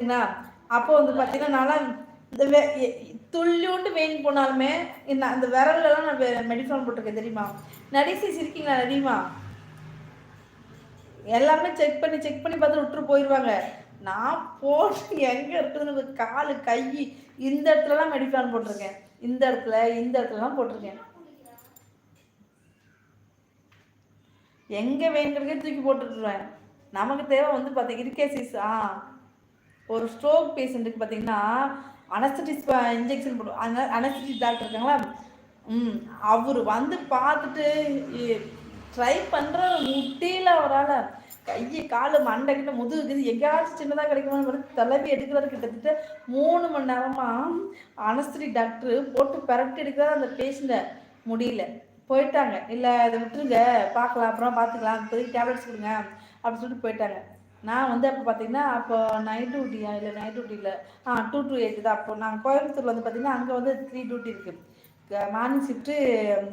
சரிங்களா அப்போ வந்து பார்த்தீங்கன்னா இந்த வெ துள்ளியோண்டு வெயின் போனாலுமே இந்த அந்த விரலெல்லாம் நான் மெடிஃபோன் போட்டிருக்கேன் தெரியுமா? நடிசி சிரிக்கீங்களா தெரியுமா எல்லாமே செக் பண்ணி செக் பண்ணி பார்த்து விட்டுரு போயிடுவாங்க நான் போட்டு எங்கே இருக்குதுன்னு காலு கை இந்த இடத்துலலாம் மெடிஃபோன் போட்டிருக்கேன். இந்த இடத்துல இந்த இடத்துலலாம் போட்டிருக்கேன். எங்கே வேணுங்கிறதே தூக்கி போட்டுருவேன் நமக்கு தேவை வந்து பார்த்தீங்க இருக்கேசிஸ் ஆ ஒரு ஸ்ட்ரோக் பேஷண்ட்டுக்கு பார்த்தீங்கன்னா அனஸ்தட்டிஸ் இன்ஜெக்ஷன் போடுவாங்க அங்கே அனஸ்தட்டிஸ் டாக்டர் இருக்காங்களா? ம் அவர் வந்து பார்த்துட்டு ட்ரை பண்ணுற முட்டியில் அவரால் கையை காலு மண்டை கிட்ட முதுகு எங்கேயாச்சும் சின்னதாக கிடைக்குமா தலைவி எடுக்கிறாரு கிட்டத்தட்ட மூணு மணி நேரமாக அனஸ்திரி டாக்டர் போட்டு பரட்டி எடுக்கிறதா அந்த பேஷண்ட்டை முடியல. போயிட்டாங்க. இல்லை அதை விட்டுருங்க பார்க்கலாம் அப்புறம் பார்த்துக்கலாம் இப்போதைக்கு டேப்லெட்ஸ் கொடுங்க அப்படின்னு சொல்லிட்டு போயிட்டாங்க. நான் வந்து அப்போ பார்த்தீங்கன்னா அப்போ நைட் டியூட்டியா இல்லை நைட் டியூட்டியில் ஆ டூ டூ எயிட் தான். அப்போ நாங்கள் கோயம்புத்தூரில் வந்து பார்த்தீங்கன்னா அங்கே வந்து த்ரீ டியூட்டி இருக்குது morning shift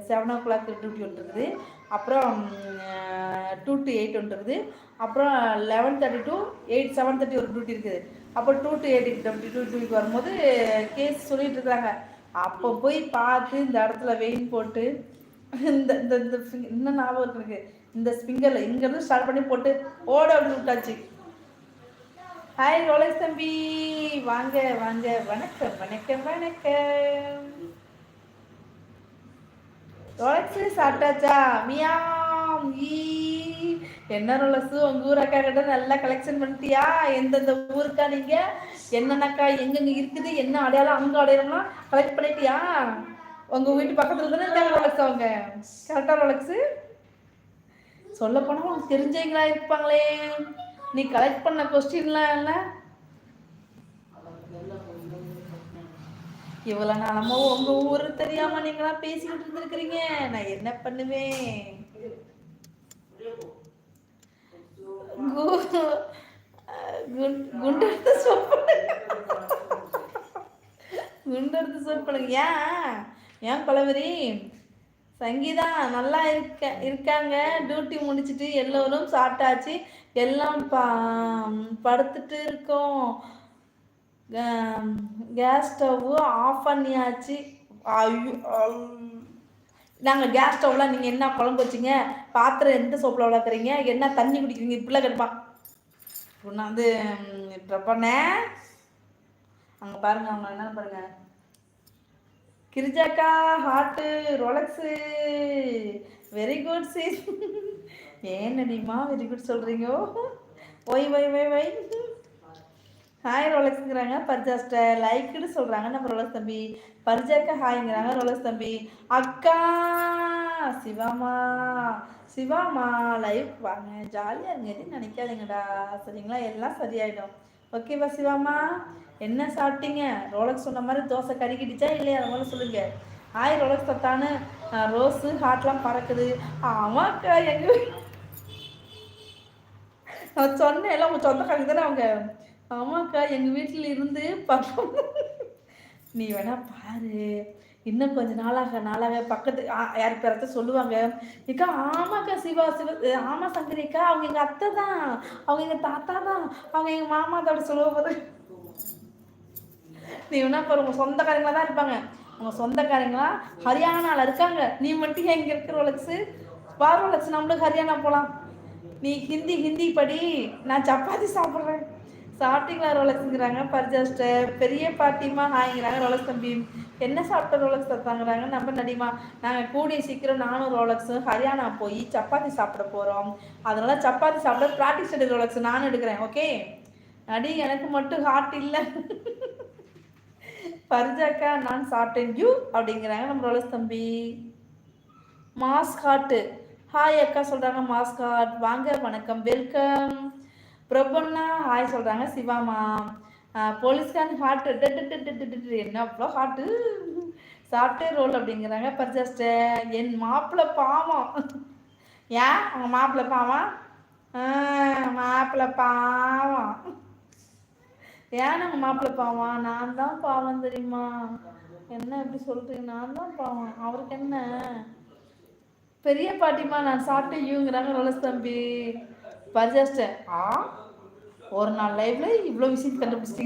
seven o'clock duty ஒன்று இருக்குது. அப்புறம் டூ டு எயிட் ஒன்று இருக்குது. அப்புறம் eleven thirty to eight seven thirty ஒரு டியூட்டி இருக்குது. அப்போ டூ டு எயிட் டூ டியூட்டிக்கு வரும்போது கேஸ் சொல்லிகிட்டு இருக்கிறாங்க அப்போ போய் பார்த்து இந்த இடத்துல வெயின் போட்டு இந்த இந்த இந்த இன்னும் ஞாபகம் இருக்கு. இந்த ஸ்பிங்கரில் இங்கேருந்து ஸ்டார்ட் பண்ணி போட்டு ஓட அப்படி விட்டாச்சு. ஹாய் ரோலேஷ் தம்பி. வாங்க வாங்க. வணக்கம் வணக்கம் வணக்கம். ரோலக்ஸ் சாப்பிட்டாச்சா? மியாம் ஈ. என்ன ரோலக்ஸ் உங்க ஊர் அக்கா கிட்ட நல்லா கலெக்ஷன் பண்ணிட்டியா? எந்தெந்த ஊருக்கா நீங்க? என்னென்னக்கா எங்கெங்க இருக்குது? என்ன அடையாளம்? அங்க அடையாளம்லாம் கலெக்ட் பண்ணிட்டியா? உங்க வீட்டு பக்கத்துல தானே இருக்காங்க ரோலக்ஸ் அவங்க. கரெக்டா ரோலக்ஸ் சொல்ல போனா உனக்கு தெரிஞ்சவங்களா இருப்பாங்களே? நீ கலெக்ட் பண்ண கொஸ்டின்லாம் இல்லை? இவ்வளவு நாளமா உங்க ஊரு தெரியாம நீங்களாம் பேசிக்கிட்டு இருந்திருக்கிறீங்க. நான் என்ன பண்ணுவேன்? குண்டெடுத்து சொப்ப குண்டெடுத்து சொல்லுங்க ஏன்? ஏன் குலவரி சங்கீதா நல்லா இருக்க இருக்காங்க. டியூட்டி முடிச்சுட்டு எல்லோரும் சாப்பிட்டாச்சு. எல்லாம் பா படுத்துட்டு இருக்கோம். கேஸ் ஸ்டவ்வு ஆஃப் பண்ணியாச்சு. நாங்கள் கேஸ் ஸ்டவ்லாம் நீங்கள் என்ன குழம்பு வச்சிங்க? பாத்திரம் எந்த சோப்பில் வளர்க்குறீங்க? என்ன தண்ணி குடிக்கிறீங்க? இப்படிலாம் கேட்பான் நான் வந்து பண்ணேன் அங்கே பாருங்கள் அவங்க என்ன பாருங்கள் கிரிஜாக்கா heart Rolex very good cheese ஏன் நடிமா வெரி குட் சொல்கிறீங்க why why why why hi ரோலக்ஸுங்கிறாங்க பர்ஜாஸ்ட லைக்குன்னு சொல்கிறாங்க நம்ம ரோலக்ஸ் தம்பி. பர்ஜாக்கா ஹாய்ங்கிறாங்க ரோலக்ஸ் தம்பி. அக்கா சிவாமா சிவாமா லைவ் வாங்க ஜாலியாக இருங்க எதுவும் நினைக்காதீங்கடா. சரிங்களா? எல்லாம் சரியாயிடும். ஓகேவா சிவாமா என்ன சாப்பிட்டீங்க? ரோலக்ஸ் சொன்ன மாதிரி தோசை கருகிடுச்சா இல்லையா? அது மாதிரி சொல்லுங்க. ஆய் ரோலக்ஸ் தத்தானு ரோஸு ஹார்ட்லாம் பறக்குது. ஆமாக்கா எங்க நான் சொன்னேன் எல்லாம் உங்கள் சொந்தக்காரங்க தானே அவங்க. ஆமாக்கா எங்கள் வீட்டில் இருந்து பக்கம் நீ வேணா பாரு. இன்னும் கொஞ்ச நாளாக நாளாக பக்கத்து யார் பேரத்த சொல்லுவாங்க? இக்கா ஆமாக்கா சிவா சிவ ஆமா சங்கரிக்கா அவங்க எங்கள் அத்தை தான். அவங்க எங்கள் தாத்தா தான். அவங்க எங்கள் மாமா தோட சொல்லுவ போது நீ என்ன பாரு உங்க சொந்தக்காரங்களா தான் இருப்பாங்க. உங்க சொந்தக்காரங்களா ஹரியானால இருக்காங்க. நீ மட்டும் எங்க இருக்கிற ஒலக்ஸு பாரு ஒலக்ஸ் நம்மளுக்கு ஹரியானா போகலாம் நீ ஹிந்தி ஹிந்தி படி. நான் சப்பாத்தி சாப்பிட்றேன். சாப்பிட்டீங்களா ரோலக்ஸுங்கிறாங்க. பர்ஜாஸ்டர் பெரிய பாட்டிமா ஹாய்ங்கிறாங்க ரோலக்ஸ் தம்பி. என்ன சாப்பிட்ட ரோலக்ஸ் தத்தாங்கிறாங்க நம்ம நடிமா நாங்கள் கூடிய சீக்கிரம் நானும் ரோலக்ஸும் ஹரியானா போய் சப்பாத்தி சாப்பிட போகிறோம் அதனால சப்பாத்தி சாப்பிட ப்ராக்டிஸ் எடுக்க ரோலக்ஸ் நானும் எடுக்கிறேன் ஓகே நடி எனக்கு மட்டும் ஹார்ட் இல்லை. பரிஜாக்கா நான் சாப்பிட்டேன். யூ அப்படிங்கிறாங்க நம்ம ரோலஸ் தம்பி. மாஸ்காட்டு ஹாய் அக்கா சொல்கிறாங்க மாஸ்காட் வாங்க வணக்கம் வெல்கம் பிரபுன்னா ஹாய் சொல்கிறாங்க சிவாமா போலீஸ்காரன் ஹார்ட் என்ன அவ்வளோ ஹார்ட்டு சாப்பிட்டே ரோல் அப்படிங்கிறாங்க. பர்ஜஸ்ட என் மாப்பிள்ளை பாவம். ஏன்? அவங்க மாப்பிள்ளை பாவம்? மாப்பிள்ளை பாவம். ஏன் அவங்க மாப்பிள்ளை பாவம்? நான் தான் பாவம் தெரியுமா? என்ன எப்படி சொல்கிறீங்க நான் தான் பாவம். அவருக்கு என்ன? பெரிய பாட்டிமா நான் சாப்பிட்டு யூங்கிறாங்க ரோலஸ் தம்பி. பர்ஜாஸ்ட ஆ ஒரு நாள் லைஃப்ல இவ்வளோ விஷயம் கண்டுபிடிச்சிட்டீங்க.